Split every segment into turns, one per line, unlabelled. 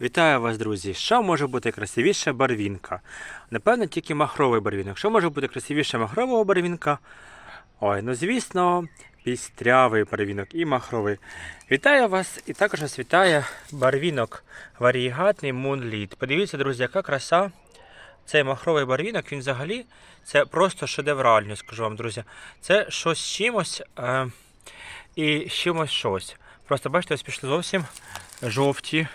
Вітаю вас, друзі! Що може бути красивіша барвінка? Напевно, тільки махровий барвінок. Що може бути красивіше махрового барвінка? Ой, ну звісно, пістрявий барвінок і махровий. Вітаю вас і також вас вітає барвінок варігатний Moonlit. Подивіться, друзі, яка краса. Цей махровий барвінок, він взагалі це просто шедеврально, скажу вам, друзі. Це щось з чимось е, і чимось щось. Просто бачите, ось пішли зовсім жовті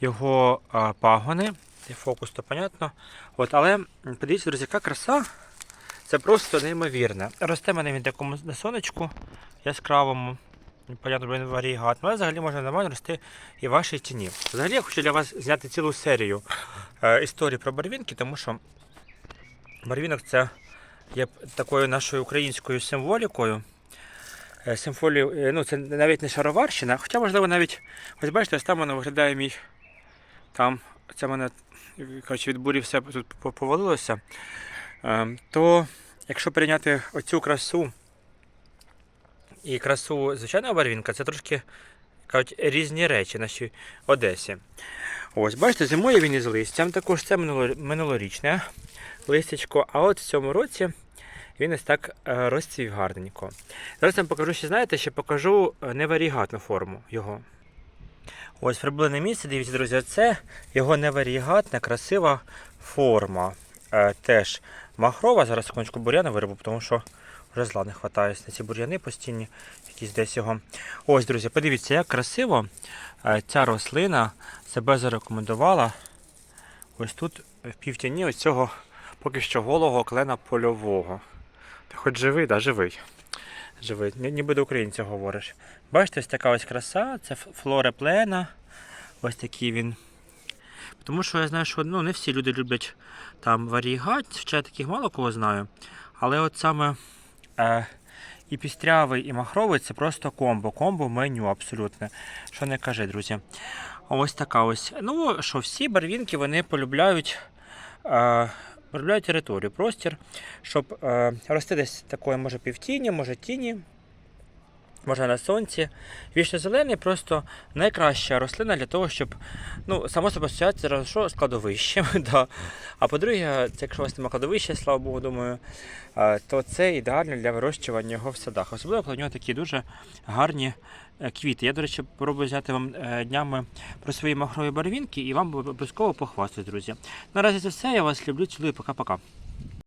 його пагони. Де Фокус, то понятно. От, але подивіться, друзі, яка краса. Це просто неймовірне. Росте мене він такому на сонечку яскравому. Понятно, він варігат. Але взагалі можна нормально рости і в вашій тіні. Взагалі я хочу для вас зняти цілу серію е, історій про барвінки, тому що барвінок це є такою нашою українською символікою. Е, Симфолію, е, ну це навіть не шароварщина, хоча, можливо, навіть, ось бачите, ось там воно виглядає мій. Там це мене коротше, від бурі все тут повалилося. Е, То якщо прийняти оцю красу і красу звичайного барвінка, це трошки кажуть, різні речі нашій Одесі. Ось, бачите, зимою він із листям, також це минулорічне листячко, а от в цьому році він ось так е, розцвів гарненько. Зараз я вам покажу, ще знаєте, ще покажу е, неварігатну форму його. Ось приблизне місце, дивіться, друзі, це його неварігатна, красива форма. Е, теж махрова. Зараз секундочку бур'яна виробу, тому що вже зла не вистачає на ці бур'яни постійні, якісь десь його. Ось, друзі, подивіться, як красиво е, ця рослина себе зарекомендувала. Ось тут в півтіні ось поки що голого клена польового. Ти хоч живий, да, живий. Живий, ніби до українця говориш. Бачите, ось така ось краса, це флора плена. Ось такий він. Тому що я знаю, що ну, не всі люди люблять там варігат, ще я таких мало кого знаю. Але от саме е, і пістрявий, і махровий це просто комбо. Комбо меню абсолютне. Що не каже, друзі. Ось така ось. Ну, що всі барвінки вони полюбляють. Е, полюбляють територію, простір, щоб е, рости десь такої, може півтіні, може тіні, може на сонці. Вічно зелений просто найкраща рослина для того, щоб, ну, само собі асоціація що складовищем. да. А по-друге, якщо у вас немає кладовища, слава Богу, думаю, то це ідеально для вирощування його в садах. Особливо, коли в нього такі дуже гарні е, квіти. Я, до речі, пробую взяти вам е, днями про свої махрові барвінки і вам обов'язково похвастаюсь, друзі. Наразі це все. Я вас люблю, цілую, пока-пока.